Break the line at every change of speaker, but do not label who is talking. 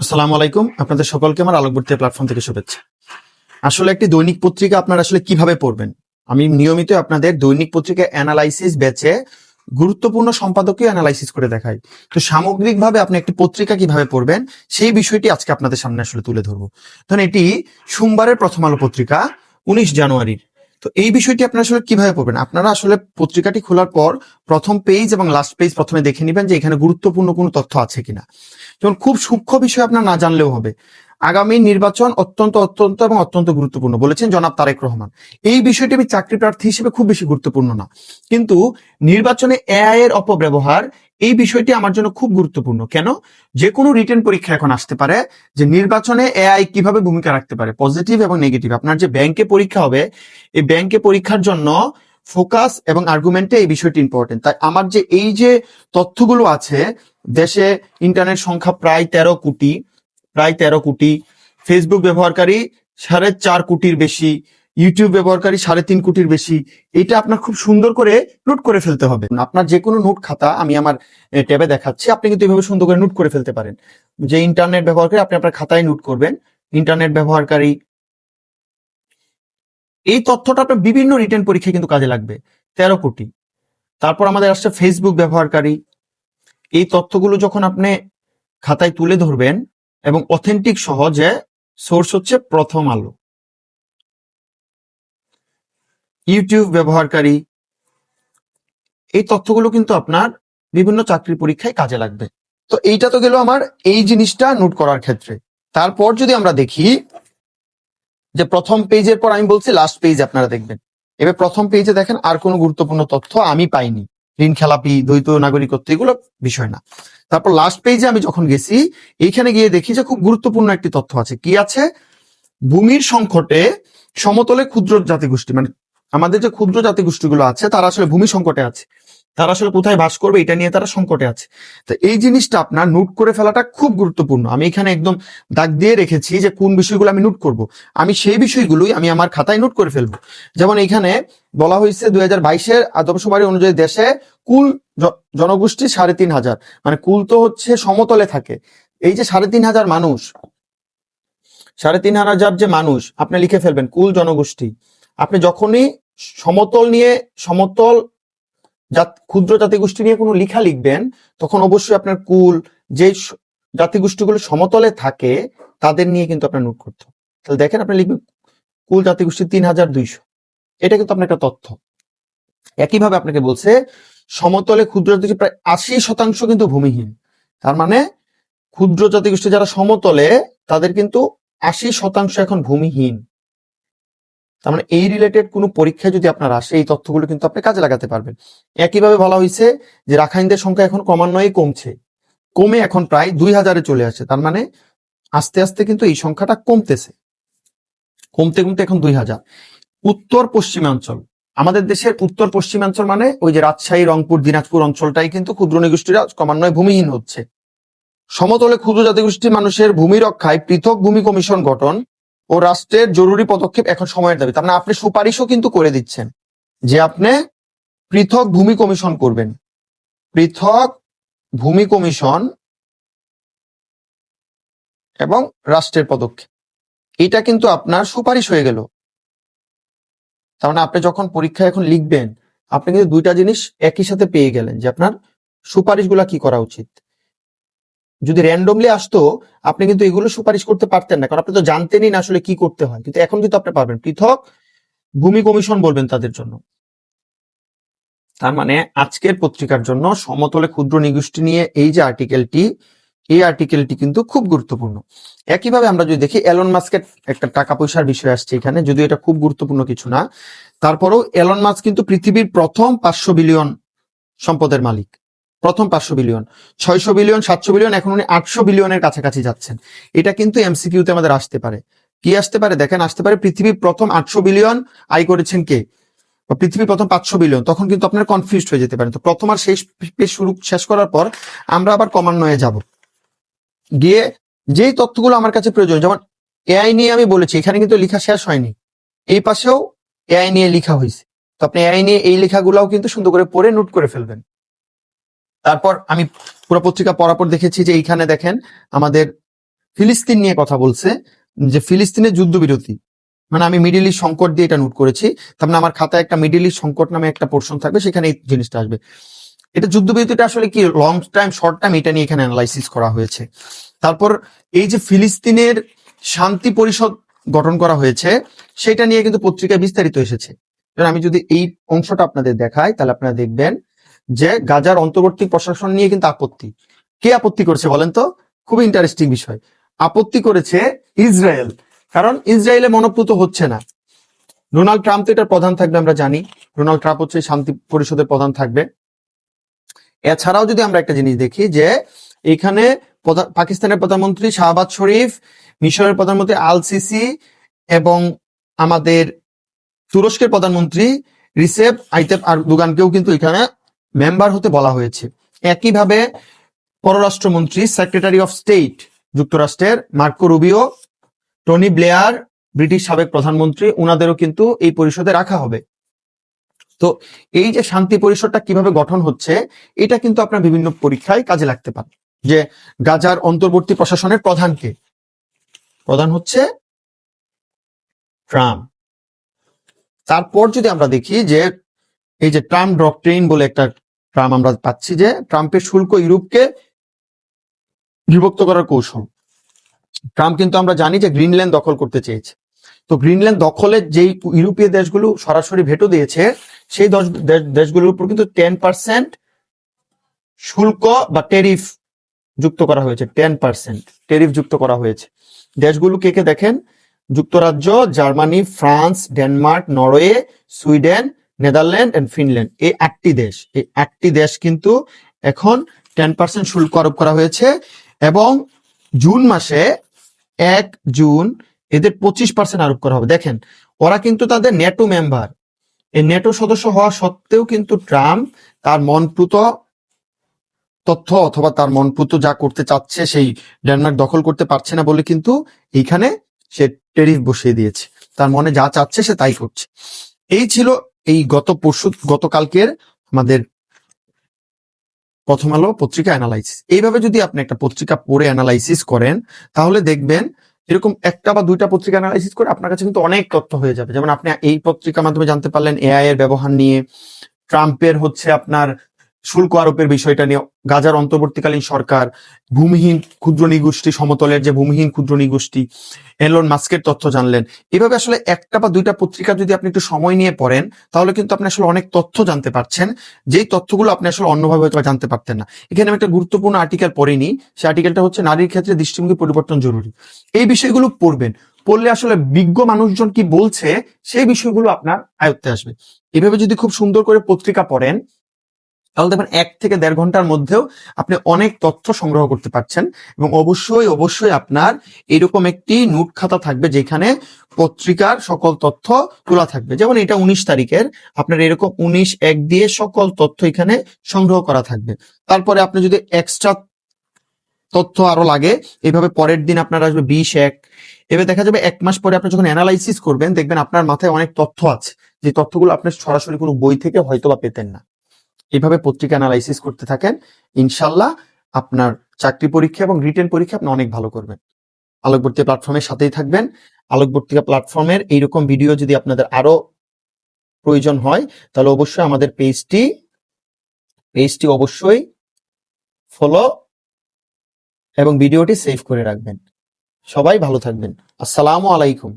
আসসালামু আলাইকুম। আপনাদের সকলকে আমার আলোকবর্তী প্ল্যাটফর্ম থেকে শুভেচ্ছা। আসলে একটি দৈনিক পত্রিকা আপনারা আসলে কীভাবে পড়বেন? আমি নিয়মিত আপনাদের দৈনিক পত্রিকা অ্যানালাইসিস বেচে গুরুত্বপূর্ণ সম্পাদকীয় অ্যানালাইসিস করে দেখাই। তো সামগ্রিকভাবে আপনি একটি পত্রিকা কীভাবে পড়বেন, সেই বিষয়টি আজকে আপনাদের সামনে আসলে তুলে ধরবো। ধরুন, এটি সোমবারের প্রথম আলো পত্রিকা, উনিশ জানুয়ারির। তো এই বিষয়টি আপনারা আসলে কীভাবে পড়বেন? আপনারা আসলে পত্রিকাটি খোলার পর প্রথম পেজ এবং লাস্ট পেজ প্রথমে দেখে নেবেন যে এখানে গুরুত্বপূর্ণ কোনো তথ্য আছে কিনা। যেমন খুব সূক্ষ্ম বিষয় আপনার না জানলেও হবে। আগামী নির্বাচন অত্যন্ত অত্যন্ত এবং অত্যন্ত গুরুত্বপূর্ণ বলেছেন জনাব তারেক রহমান। এই বিষয়টি আমি চাকরি প্রার্থী হিসেবে খুব বেশি গুরুত্বপূর্ণ না। কিন্তু নির্বাচনে এআই এর অপব্যবহার এই বিষয়টি আমার জন্য খুব গুরুত্বপূর্ণ। কেন? যে কোনো রিটেন পরীক্ষা এখন আসতে পারে যে নির্বাচনে এআই কীভাবে ভূমিকা রাখতে পারে পজিটিভ এবং নেগেটিভ আপনার যে ব্যাংকে পরীক্ষা হবে, এই ব্যাংকে পরীক্ষার জন্য ফোকাস এবং আর্গুমেন্টে এই বিষয়টি ইম্পর্টেন্ট তাই আমার যে এই যে তথ্যগুলো আছে, দেশে ইন্টারনেট সংখ্যা প্রায় তেরো কোটি, প্রায় তেরো কোটি। ফেসবুক ব্যবহারকারী সাড়ে চার কোটির বেশি ইউটিউব ব্যবহারকারী সাড়ে তিন কোটির বেশি, এটা আপনার খুব সুন্দর করে নোট করে ফেলতে হবে। আপনার যে কোনো নোট খাতা আমি আমার ট্যাবে দেখাচ্ছি, আপনি কিন্তু এভাবে সুন্দর করে নোট করে ফেলতে পারেন। যে ইন্টারনেট ব্যবহারকারী, আপনি আপনার খাতায় নোট করবেন ইন্টারনেট ব্যবহারকারী, এই তথ্যটা আপনার বিভিন্ন রিটার্ন পরীক্ষায় কিন্তু কাজে লাগবে, তেরো কোটি। তারপর আমাদের আসছে ফেসবুক ব্যবহারকারী, এই তথ্যগুলো যখন আপনি খাতায় তুলে ধরবেন, এবং অথেন্টিক সহজে সোর্স হচ্ছে প্রথম আলো। ইউটিউব ব্যবহারকারী, এই তথ্যগুলো কিন্তু আপনার বিভিন্ন চাকরি পরীক্ষায় কাজে লাগবে। তো এইটা তো গেল আমার এই জিনিসটা নোট করার ক্ষেত্রে। তারপর যদি আমরা দেখি যে প্রথম পেজের পর আমি বলছি লাস্ট পেজ আপনারা দেখবেন। এবার প্রথম পেজে দেখেন আর কোনো গুরুত্বপূর্ণ তথ্য আমি পাইনি। ঋণ, খেলাপি, দ্বৈত, নাগরিকত্ব, এগুলো বিষয় না। তারপর লাস্ট পেজে আমি যখন গেছি, এইখানে গিয়ে দেখি যে খুব গুরুত্বপূর্ণ একটি তথ্য আছে। কি আছে? ভূমির সংকটে সমতলে ক্ষুদ্র জাতিগোষ্ঠী মানে আমাদের যে ক্ষুদ্র জাতিগোষ্ঠীগুলো আছে, তারা আসলে ভূমি সংকটে আছে। তারা আসলে কোথায় বাস করবে, এটা নিয়ে তারা সংকটে আছে। তো এই জিনিসটা আপনার নোট করে ফেলাটা খুব গুরুত্বপূর্ণ। আমি এখানে একদম দাগ দিয়ে রেখেছি যে কোন বিষয়গুলো আমি নোট করব। আমি সেই বিষয়গুলোই আমি আমার খাতায় নোট করে ফেলব। যেমন এখানে বলা হয়েছে দুই হাজার বাইশের আদমশুমারি অনুযায়ী দেশে কুল জনগোষ্ঠী সাড়ে তিন হাজার। মানে কুল তো হচ্ছে সমতলে থাকে। এই যে সাড়ে তিন হাজার মানুষ, সাড়ে তিন হাজার যে মানুষ, আপনি লিখে ফেলবেন কুল জনগোষ্ঠী। আপনি যখনই সমতল নিয়ে, সমতল জাত, ক্ষুদ্র জাতিগোষ্ঠী নিয়ে কোনো লেখা লিখবেন, তখন অবশ্যই আপনার কুল, যে জাতিগোষ্ঠীগুলো সমতলে থাকে, তাদের নিয়ে কিন্তু আপনার নোট করতে তাহলে দেখেন আপনি লিখবেন, কুল জাতিগোষ্ঠী তিন হাজার দুইশো। এটা কিন্তু আপনার একটা তথ্য। একইভাবে আপনাকে বলছে, সমতলে ক্ষুদ্র জাতিগোষ্ঠী প্রায় আশি শতাংশ কিন্তু ভূমিহীন। তার মানে ক্ষুদ্র জাতিগোষ্ঠী যারা সমতলে, তাদের কিন্তু আশি শতাংশ এখন ভূমিহীন। তার মানে এই রিলেটেড কোনো পরীক্ষায় যদি আপনার আসে, এই তথ্যগুলো কিন্তু আপনি কাজে লাগাতে পারবেন। একইভাবে বলা হয়েছে যে রাখাইনদের সংখ্যা এখন ক্রমান্বয়ে কমছে। কমে এখন প্রায় দুই হাজারে চলে আসে। তার মানে আস্তে আস্তে কিন্তু এই সংখ্যাটা কমতেছে। কমতে কমতে এখন দুই হাজার। উত্তর পশ্চিমাঞ্চল। আমাদের দেশের উত্তর পশ্চিমাঞ্চল মানে ওই যে রাজশাহী, রংপুর, দিনাজপুর অঞ্চলটাই কিন্তু ক্ষুদ্র নিগোষ্ঠীরা ক্রমান্বয়ে ভূমিহীন হচ্ছে। সমতলে ক্ষুদ্র জাতিগোষ্ঠীর মানুষের ভূমি রক্ষায় পৃথক ভূমি কমিশন গঠন ও রাষ্ট্রের জরুরি পদক্ষেপ এখন সময়ের দাবি। তার মানে আপনি সুপারিশও কিন্তু করে দিচ্ছেন যে আপনি পৃথক ভূমি কমিশন করবেন। পৃথক ভূমি কমিশন এবং রাষ্ট্রের পদক্ষেপ। এটা কিন্তু আপনার সুপারিশ হয়ে গেল। তার মানে আপনি যখন পরীক্ষা এখন লিখবেন, আপনি কিন্তু দুইটা জিনিস একই সাথে পেয়ে গেলেন যে আপনার সুপারিশগুলা কি করা উচিত। যদি র্যান্ডমলি আসতো, আপনি কিন্তু এগুলো সুপারিশ করতে পারতেন না। কারণ আপনি তো জানতেনই না আসলে কি করতে হয়। কিন্তু এখন কিন্তু আপনি পারবেন। পৃথক ভূমি কমিশন বলবেন তাদের জন্য। তার মানে আজকের পত্রিকার জন্য সমতলে ক্ষুদ্র নিগোষ্ঠী নিয়ে এই যে আর্টিকেলটি এই আর্টিকেলটি কিন্তু খুব গুরুত্বপূর্ণ। একইভাবে আমরা যদি দেখি এলন মাস্কের একটা টাকা পয়সার বিষয় আসছে এখানে, যদিও এটা খুব গুরুত্বপূর্ণ কিছু না। তারপরেও এলন মাস্ক কিন্তু পৃথিবীর প্রথম পাঁচশো বিলিয়ন সম্পদের মালিক। প্রথম পাঁচশো বিলিয়ন, ছয়শো বিলিয়ন, সাতশো বিলিয়ন, এখন উনি আটশো বিলিয়নের কাছাকাছি যাচ্ছেন। এটা কিন্তু এমসিকিউতে আমাদের আসতে পারে। কি আসতে পারে? দেখেন, আসতে পারে পৃথিবীর প্রথম আটশো বিলিয়ন আয় করেছেন কে? পৃথিবীর প্রথম পাঁচশো বিলিয়ন, তখন কিন্তু আপনার কনফিউজ হয়ে যেতে পারেন। তো প্রথম আর শেষ শুরু, শেষ করার পর আমরা আবার ক্রমান্বয়ে যাব। গিয়ে যেই তথ্যগুলো আমার কাছে প্রয়োজন, যেমন এআই নিয়ে আমি বলেছি, এখানে কিন্তু লেখা শেষ হয়নি। এই পাশেও এআই নিয়ে লেখা হয়েছে। তো আপনি এআই নিয়ে এই লেখাগুলাও কিন্তু সুন্দর করে পড়ে নোট করে ফেলবেন। তারপর আমি পুরো পত্রিকা পড়ার পর দেখেছি যে এইখানে দেখেন আমাদের ফিলিস্তিন নিয়ে কথা বলছে, যে ফিলিস্তিনের যুদ্ধবিরতি। মানে আমি মিডিল ইস্ট সংকট দিয়ে এটা নোট করেছি। তার মানে আমার খাতায় একটা মিডিল ইস্ট সংকট নামে একটা পোর্শন থাকবে, সেখানে এই জিনিসটা আসবে। এটা যুদ্ধবিরতিটা আসলে কি লং টাইম শর্ট টাইম এটা নিয়ে এখানে অ্যানালাইসিস করা হয়েছে। তারপর এই যে ফিলিস্তিনের শান্তি পরিষদ গঠন করা হয়েছে, সেটা নিয়ে কিন্তু পত্রিকায় বিস্তারিত এসেছে। আমি যদি এই অংশটা আপনাদের দেখাই, তাহলে আপনারা দেখবেন যে গাজার অন্তর্বর্তী প্রশাসন নিয়ে কিন্তু আপত্তি। কে আপত্তি করছে বলেন তো? খুবই ইন্টারেস্টিং বিষয়। আপত্তি করেছে ইসরায়েল। কারণ ইসরায়েলে মনোপ্লুত হচ্ছে না। ডোনাল্ড ট্রাম্প তো এটার প্রধান থাকবে, আমরা জানি। ডোনাল্ড ট্রাম্প হচ্ছে শান্তি পরিষদের প্রধান থাকবে। এছাড়াও যদি আমরা একটা জিনিস দেখি যে, এখানে পাকিস্তানের প্রধানমন্ত্রী শাহবাজ শরীফ, মিশরের প্রধানমন্ত্রী আল সিসি এবং আমাদের তুরস্কের প্রধানমন্ত্রী রিসেপ আইতেপ আরদোগানকেও কিন্তু এখানে মেম্বার হতে বলা হয়েছে। একইভাবে পররাষ্ট্রমন্ত্রী সেক্রেটারি অফ স্টেট যুক্তরাষ্ট্রের Marco Rubio, Tony Blair, British সাবেক প্রধানমন্ত্রী ওনাদেরও কিন্তু এই পরিষদে রাখা হবে। তো এই যে শান্তি পরিষদটা কীভাবে গঠন হচ্ছে, এটা কিন্তু আপনার বিভিন্ন পরীক্ষায় কাজে লাগতে পারে। যে গাজার অন্তর্বর্তী প্রশাসনের প্রধানকে প্রধান হচ্ছে ট্রাম্প। তারপর যদি আমরা দেখি যে এই যে ট্রাম্প ডক্ট্রিন বলে একটা ট্রাম্প আমরা পাচ্ছি যে ট্রাম্পের শুল্ক ইউরোপকে বিভক্ত করার কৌশল। ট্রাম্প কিন্তু আমরা জানি যে গ্রিনল্যান্ড দখল করতে চেয়েছে। তো গ্রিনল্যান্ড দখলের যেই ইউরোপীয় দেশগুলো সরাসরি ভেটো দিয়েছে, সেই দশ- দেশ- দেশগুলোর উপর কিন্তু টেন পার্সেন্ট শুল্ক বা টেরিফ যুক্ত করা হয়েছে টেন পার্সেন্ট টেরিফ যুক্ত করা হয়েছে। দেশগুলো কে কে দেখেন? যুক্তরাজ্য, Germany, France, Denmark, Norway, Sweden Netherland and Finland, এই আটটি দেশ। এই আটটি দেশ কিন্তু এখন টেন পার্সেন্ট শুল্ক আরোপ করা হয়েছে এবং জুন মাসে এক জুন এদের পঁচিশ পার্সেন্ট আরোপ করা হবে। দেখেন, ওরা কিন্তু তাদের নেটো মেম্বার এই নেটো সদস্য হওয়া সত্ত্বেও কিন্তু ট্রাম্প তার মনপ্লুত তথ্য অথবা তার মনপ্লুত যা করতে চাচ্ছে সেই ডেনমার্ক দখল করতে পারছে না বলে কিন্তু এইখানে সে টেরিফ বসিয়ে দিয়েছে। তার মনে যা চাচ্ছে সে তাই করছে। এই ছিল এই গত পরশু, গতকালকের আমাদের প্রথম আলো পত্রিকা অ্যানালাইসিস এইভাবে যদি আপনি একটা পত্রিকা পড়ে অ্যানালাইসিস করেন, তাহলে দেখবেন এরকম একটা বা দুইটা পত্রিকা অ্যানালাইসিস করে আপনার কাছে কিন্তু অনেক তথ্য হয়ে যাবে। যেমন আপনি এই পত্রিকার মাধ্যমে জানতে পারলেন এআই এর ব্যবহার নিয়ে ট্রাম্পের হচ্ছে আপনার শুল্ক আরোপের বিষয়টা নিয়ে গাজার অন্তর্বর্তীকালীন সরকার ভূমিহীন ক্ষুদ্র নিগোষ্ঠী, সমতলের যে ভূমিহীন ক্ষুদ্র নিগোষ্ঠী এলন মাস্কের তথ্য জানলেন। এভাবে আসলে একটা বা দুইটা পত্রিকা যদি আপনি একটু সময় নিয়ে পড়েন, তাহলে কিন্তু আপনি আসলে অনেক তথ্য জানতে পারছেন, যেই তথ্যগুলো আপনি আসলে অন্যভাবে হয়তো জানতে পারতেন না। এখানে আমি একটা গুরুত্বপূর্ণ আর্টিকেল পড়িনি সেই আর্টিকেলটা হচ্ছে, নারীর ক্ষেত্রে দৃষ্টিভঙ্গি পরিবর্তন জরুরি। এই বিষয়গুলো পড়বেন। পড়লে আসলে বিজ্ঞ মানুষজন কি বলছে, সেই বিষয়গুলো আপনার আয়ত্তে আসবে। এভাবে যদি খুব সুন্দর করে পত্রিকা পড়েন তাহলে দেখবেন এক থেকে দেড় ঘণ্টার মধ্যেও আপনি অনেক তথ্য সংগ্রহ করতে পারছেন এবং অবশ্যই অবশ্যই আপনার এরকম একটি নোট খাতা থাকবে যেখানে পত্রিকার সকল তথ্য তোলা থাকবে। যেমন এটা উনিশ তারিখের, আপনার এরকম উনিশ এক দিয়ে সকল তথ্য এখানে সংগ্রহ করা থাকবে। তারপরে আপনি যদি এক্সট্রা তথ্য আরও লাগে, এভাবে পরের দিন আপনার আসবে বিশ এক। এবার দেখা যাবে এক মাস পরে আপনি যখন অ্যানালাইসিস করবেন, দেখবেন আপনার মাথায় অনেক তথ্য আছে। যে তথ্যগুলো আপনি সরাসরি কোনো বই থেকে হয়তো বা পেতেন না। এভাবে পত্রিকা অ্যানালাইসিস করতে থাকেন, ইনশাল্লাহ আপনার চাকরি পরীক্ষা এবং রিটেন পরীক্ষা আপনি অনেক ভালো করবেন। আলোকবর্তী প্ল্যাটফর্মের সাথেই থাকবেন। আলোকবর্তিকা প্ল্যাটফর্মের এইরকম ভিডিও যদি আপনাদের আরও প্রয়োজন হয়, তাহলে অবশ্যই আমাদের পেজটি পেজটি অবশ্যই ফলো এবং ভিডিওটি সেভ করে রাখবেন। সবাই ভালো থাকবেন। আসসালামু আলাইকুম।